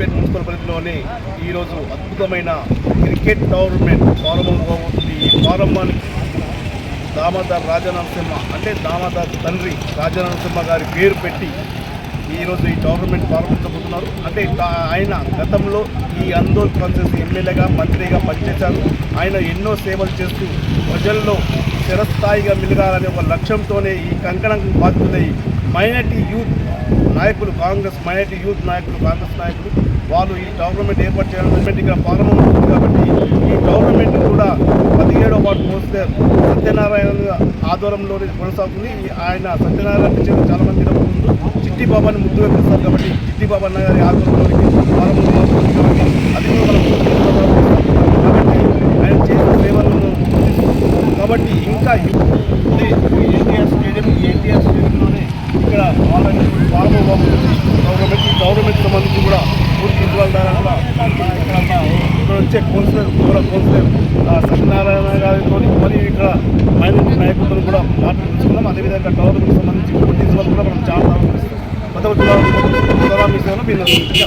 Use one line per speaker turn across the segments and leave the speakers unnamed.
Siddipet municipal పరిధిలోని ఈరోజు అద్భుతమైన క్రికెట్ టోర్నమెంట్ ప్రారంభమవుతుంది. ఈ ప్రారంభానికి దామోదర్ రాజనరసింహ అంటే దామోదర్ తండ్రి రాజనరసింహ గారి పేరు పెట్టి ఈరోజు ఈ టోర్నమెంట్ ప్రారంభించబోతున్నారు. అంటే ఆయన గతంలో ఈ అందోల్ కాన్సెన్స్ ఎమ్మెల్యేగా మంత్రిగా పనిచేశారు. ఆయన ఎన్నో సేవలు చేస్తూ ప్రజల్లో చిరస్థాయిగా మిలగాలనే ఒక లక్ష్యంతోనే ఈ కంకణం బాధ్యతై మైనార్టీ యూత్ నాయకులు కాంగ్రెస్ మైనార్టీ యూత్ నాయకులు కాంగ్రెస్ నాయకులు వాళ్ళు ఈ టోర్నమెంట్ ఏర్పాటు చేయడం గవర్నమెంట్ ఇక్కడ ప్రారంభమవుతుంది కాబట్టి ఈ టోర్నమెంట్ కూడా పదిహేడో వార్డు పోస్తే సత్యనారాయణ ఆధ్వర్యంలోనే కొనసాగుతుంది. ఈ ఆయన సత్యనారాయణ చెందిన చాలా మంది ముందు చిట్టి బాబాని ముద్దుగా పిలుస్తారు కాబట్టి చిట్టి బాబా అన్న గారి ఆధ్వర్యంలోనికి ప్రారంభమవుతుంది కాబట్టి అది కూడా Gadinya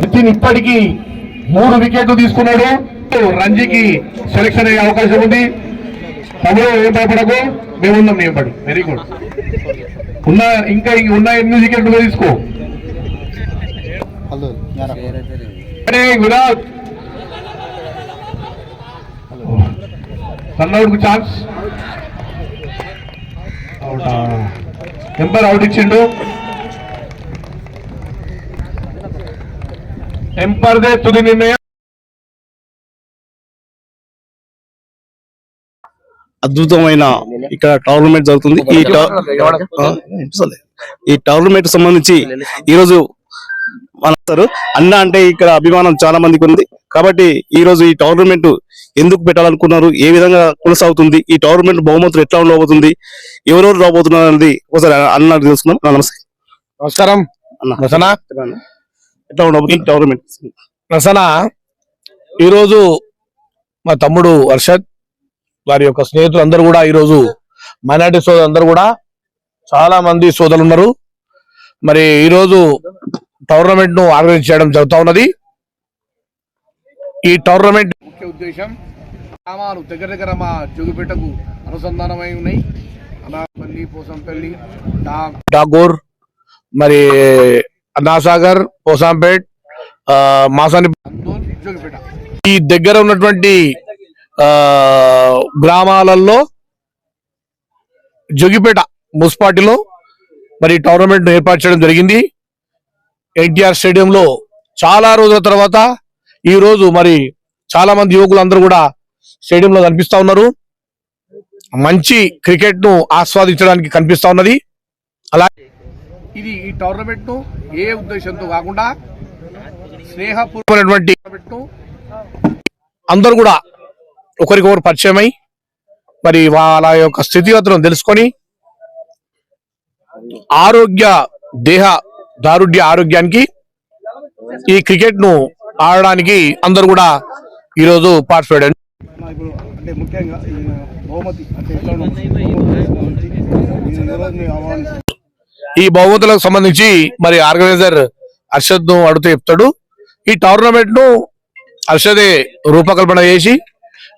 నితిన్ ఇప్పటికీ మూడు వికెట్లు తీసుకున్నాడు. రంజీకి సెలక్షన్ అయ్యే అవకాశం ఉంది. తమ్ముడు ఏం భయపడకు మేమున్నాం మేము పడి. వెరీ గుడ్ ఉన్న ఇంకా ఉన్న ఎనిమిది వికెట్లు తీసుకో. అరే విరాట్. రన్అట్కు ఛాన్స్. అవుటా. ఎంపైర్ అవుట్ ఇచ్చిండు. ఎంపర్దే తుది నిర్ణయం.
అద్భుతమైన ఇక్కడ టోర్నమెంట్ జరుగుతుంది. ఈ. ఈ టోర్నమెంట్ సంబంధించి ఈరోజు మనస్తారు అన్న అంటే ఇక్కడ అభిమానం చాలా మందికి ఉంది. కాబట్టి ఈ రోజు ఈ టోర్నమెంట్ ఎందుకు పెట్టాలనుకున్నారు? ఏ విధంగా కొనసాగుతుంది? ఈ టోర్నమెంట్ బహుమతులు ఎట్లా ఉండబోతుంది? ఎవరెవరు రాబోతున్నారు అనేది ఒకసారి అన్న తెలుసుకుందాం. నమస్తే.
నమస్కారం.
అన్న. ఎట్లా ఉండబోతుంది టోర్నమెంట్
నసనా ఈరోజు మా తమ్ముడు వర్షద్ వారి యొక్క స్నేహితులు అందరూ కూడా ఈరోజు మైనార్టీ సోదరులు అందరూ కూడా చాలా మంది సోదరులు ఉన్నారు మరి ఈరోజు టోర్నమెంట్ను ఆర్గనైజ్ చేయడం జరుగుతా ఉన్నది. ఈ టోర్నమెంట్ ముఖ్య ఉద్దేశం గ్రామాలు దగ్గర దగ్గర మా జోగిపేటకు అనుసంధానమై ఉన్నాయి. అనాపల్లి పోసంపల్లి డాగోర్ మరి అన్నాసాగర్ పోసాంపేట్ మాసాని జోగిపేట. ఈ దగ్గర ఉన్నటువంటి గ్రామాలలో జోగిపేట మున్సిపాలిటీలో మరి టోర్నమెంట్ ఏర్పాటు చేయడం జరిగింది. ఎన్టీఆర్ స్టేడియంలో చాలా రోజుల తర్వాత ఈ రోజు మరి చాలా మంది యువకులు అందరూ కూడా స్టేడియంలో కనిపిస్తూ ఉన్నారు. మంచి క్రికెట్ను ఆస్వాదించడానికి కనిపిస్తూ ఉన్నది. అలా ఇది ఈ టోర్నమెంట్ను ఏ ఉద్దేశంతో కాకుండా స్నేహపూర్వమైనటువంటి అందరూ కూడా ఒకరికొకరు పరిచయమై మరి వాళ్ళ యొక్క స్థితిగతులను తెలుసుకొని ఆరోగ్య దేహ దారుఢ్య ఆరోగ్యానికి ఈ క్రికెట్ను ఆడడానికి అందరూ కూడా ఈరోజు పార్టిసిపేట్
అంటే ముఖ్యంగా ఈ
బహుమతులకు సంబంధించి మరి ఆర్గనైజర్ హర్షద్ను అడుగుతూ చెప్తాడు. ఈ టోర్నమెంట్ను హర్షదే రూపకల్పన చేసి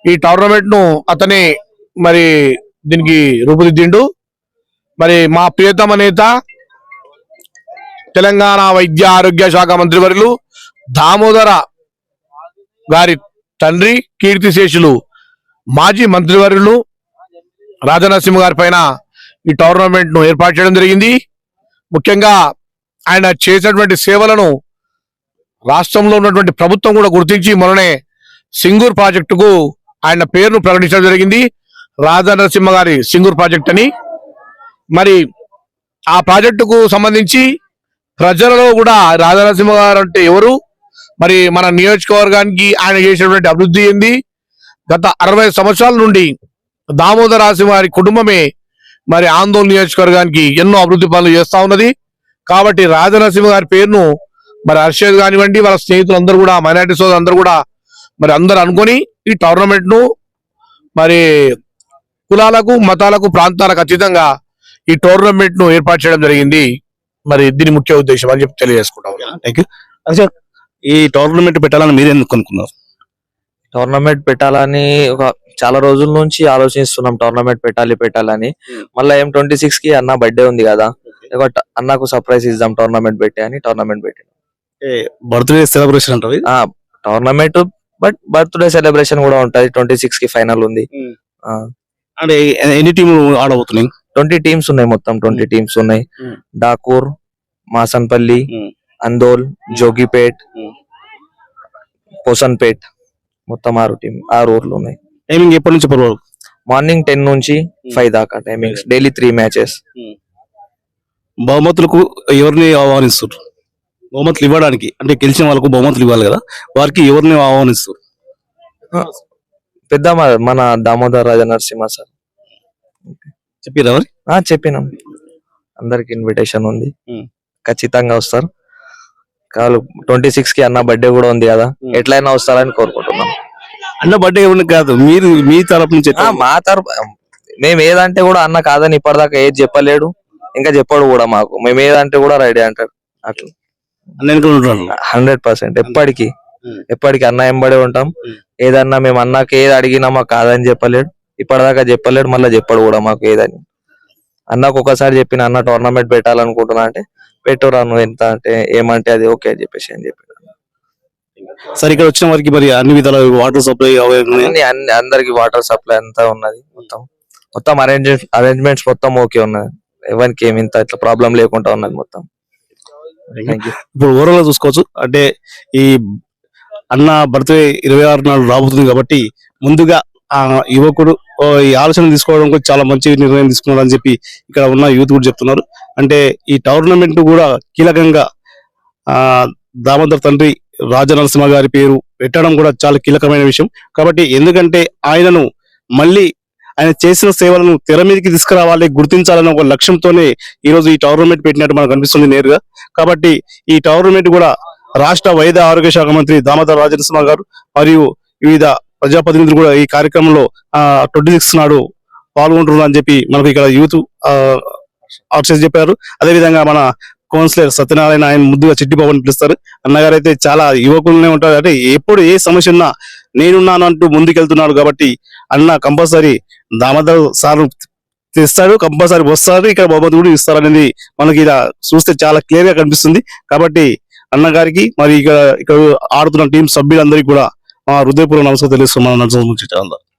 ఈ టోర్నమెంట్ను అతనే మరి దీనికి రూపుదిద్దిండు. మరి మా ప్రియతమ నేత తెలంగాణ వైద్య ఆరోగ్య శాఖ మంత్రివర్యులు దామోదర గారి తండ్రి కీర్తిశేషులు మాజీ మంత్రివర్యులు రాజనరసింహ గారి పైన ఈ టోర్నమెంట్ను ఏర్పాటు చేయడం జరిగింది. ముఖ్యంగా ఆయన చేసినటువంటి సేవలను రాష్ట్రంలో ఉన్నటువంటి ప్రభుత్వం కూడా గుర్తించి మొన్ననే సింగూర్ ప్రాజెక్టుకు ఆయన పేరును ప్రకటించడం జరిగింది. రాజనరసింహ గారి సింగూర్ ప్రాజెక్ట్ అని. మరి ఆ ప్రాజెక్టుకు సంబంధించి ప్రజలలో కూడా రాజనరసింహ గారు అంటే ఎవరు? మరి మన నియోజకవర్గానికి ఆయన చేసినటువంటి అభివృద్ధి ఏంది? గత అరవై సంవత్సరాల నుండి దామోదర నరసింహ గారి కుటుంబమే మరి ఆందోళన నియోజకవర్గానికి ఎన్నో అభివృద్ధి పనులు చేస్తా ఉన్నది. కాబట్టి రాజనరసింహ గారి పేరును మరి హర్షేద్ కానివ్వండి వాళ్ళ స్నేహితులందరూ కూడా మైనార్టీ సోదరు అందరూ కూడా మరి అందరు అనుకొని ఈ టోర్నమెంట్ను మరి కులాలకు మతాలకు ప్రాంతాలకు అతీతంగా ఈ టోర్నమెంట్ను ఏర్పాటు చేయడం జరిగింది. మరి దీని ముఖ్య ఉద్దేశం అని చెప్పి తెలియజేసుకుంటాం.
థ్యాంక్ యూ అచ్చా ఈ టోర్నమెంట్ పెట్టాలని మీరు ఎందుకు అనుకున్నారు?
టోర్నమెంట్ పెట్టాలని ఒక చాలా రోజుల నుంచి ఆలోచిస్తున్నాం టోర్నమెంట్ పెట్టాలి పెట్టాలని. మళ్ళీ ఎం ట్వంటీ సిక్స్కి అన్న బర్త్డే ఉంది కదా. అన్నకు సర్ప్రైజ్ ఇద్దాం టోర్నమెంట్ పెట్టి అని టోర్నమెంట్ పెట్టి
బర్త్డే సెలబ్రేషన్ అంటారు
టోర్నమెంట్ బట్ బర్త్డే సెలబ్రేషన్ కూడా ఉంటది ట్వంటీ సిక్స్కి ఫైనల్ ఉంది.
Hmm. అంటే ఎన్ని టీములు ఆడబోతున్నాయి?
ట్వంటీ టీమ్స్ ఉన్నాయి మొత్తం ట్వంటీ టీమ్స్ ఉన్నాయి. డాకూర్ మాసన్పల్లి. అందోల్ జోగిపేట్. పోసన్పేట్. మొత్తం ఆరు టీం ఆరు ఊర్లు ఉన్నాయి.
టైమింగ్ ఎప్పటి నుంచి ఎప్పటి వరకు
మార్నింగ్ టెన్ నుంచి ఫైవ్ దాకా టైమింగ్స్ డైలీ త్రీ మ్యాచెస్.
బహుమతులకు ఎవరిని ఆహ్వానిస్తారు బహుమతులు ఇవ్వడానికి అంటే గెలిచిన వాళ్ళకు బహుమతులు ఇవ్వాలి కదా వారికి ఎవరిని ఆహ్వానిస్తారు
పెద్ద మన దామోదర్ రాజ నరసింహ సార్.
చెప్పిరా మరి?
ఆ చెప్పినాం. అందరికి ఇన్విటేషన్ ఉంది. ఖచ్చితంగా వస్తారు. కాదు ట్వంటీ సిక్స్కి అన్న బర్త్డే కూడా ఉంది కదా. ఎట్లయినా వస్తారని కోరుకుంటున్నాం.
అన్న బర్త్డే ఎవరిని కాదు మీరు మీ తరపు నుంచి
ఆ,
ఎట్లా?
మా తరపు మేము ఏదంటే కూడా అన్న కాదని ఇప్పటిదాకా ఏది చెప్పలేడు. ఇంకా చెప్పడు కూడా మాకు. మేము ఏదంటే కూడా రెడీ అంటారు. అట్లా.
అన్న వెనకాల ఉంటారు
హండ్రెడ్ పర్సెంట్. ఎప్పటికి. ఎప్పటికి అన్న ఎంబడే ఉంటాం. ఏదన్నా మేము అన్నకి ఏది అడిగినా మాకు కాదని చెప్పలేడు. ఇప్పటిదాకా చెప్పలేడు మళ్ళీ చెప్పడు కూడా మాకు ఏదని. అన్నకు ఒకసారి చెప్పిన అన్న టోర్నమెంట్ పెట్టాలనుకుంటున్నా అంటే పెట్టురా నువ్వు ఎంత అంటే ఏమంటే అది ఓకే అని చెప్పేసి అని చెప్పి
సరే ఇక్కడ వచ్చిన వారికి మరి అన్ని విధాల వాటర్ సప్లై
అన్ని అన్ని అందరికి వాటర్ సప్లై అంతా ఉన్నది మొత్తం. మొత్తం అరేంజ్ అరేంజ్మెంట్స్ మొత్తం ఓకే ఉన్నది. ఎవరికి ఏమి ఇంత ఇట్లా ప్రాబ్లం లేకుండా ఉన్నది మొత్తం.
ఇప్పుడు ఓవరాల్గా చూసుకోవచ్చు. అంటే ఈ అన్న బర్త్డే ఇరవై ఆరు నాడు రాబోతుంది కాబట్టి ముందుగా యువకుడు ఈ ఆలోచన తీసుకోవడం కూడా చాలా మంచి నిర్ణయం తీసుకున్నాడు అని చెప్పి ఇక్కడ ఉన్న యూత్ కూడా చెప్తున్నారు. అంటే ఈ టోర్నమెంట్ కూడా కీలకంగా ఆ దామోదర్ తండ్రి రాజనరసింహ గారి పేరు పెట్టడం కూడా చాలా కీలకమైన విషయం. కాబట్టి ఎందుకంటే ఆయనను మళ్ళీ ఆయన చేసిన సేవలను తెర మీదకి తీసుకురావాలి గుర్తించాలనే ఒక లక్ష్యంతోనే ఈ రోజు ఈ టోర్నమెంట్ పెట్టినట్టు మనకు కనిపిస్తుంది నేరుగా. కాబట్టి ఈ టోర్నమెంట్ కూడా రాష్ట్ర వైద్య ఆరోగ్య శాఖ మంత్రి దామోదర్ రాజనరసింహ గారు మరియు వివిధ ప్రజాప్రతినిధులు కూడా ఈ కార్యక్రమంలో ట్వంటీ సిక్స్ నాడు పాల్గొంటున్నారు అని చెప్పి మనకు ఇక్కడ యూత్ ఆఫీసర్స్ చెప్పారు. అదేవిధంగా మన కౌన్సిలర్ సత్యనారాయణ ఆయన ముద్దుగా చిట్టిబాబు అని పిలుస్తారు. అన్నగారు అయితే చాలా యువకులనే ఉంటారు. అంటే ఎప్పుడు ఏ సమస్య ఉన్నా నేనున్నాను అంటూ ముందుకెళ్తున్నాడు కాబట్టి అన్న కంపల్సరీ దామోదర్ సార్ తెస్తాడు కంపల్సరీ వస్తారు ఇక్కడ బహుమతి కూడా ఇస్తారు అనేది మనకి ఇలా చూస్తే చాలా క్లియర్గా కనిపిస్తుంది. కాబట్టి అన్నగారికి మరి ఇక్కడ ఇక్కడ ఆడుతున్న టీం సభ్యులందరికీ కూడా మా హృదయపూర్వక నమస్కారం తెలుస్తున్నాం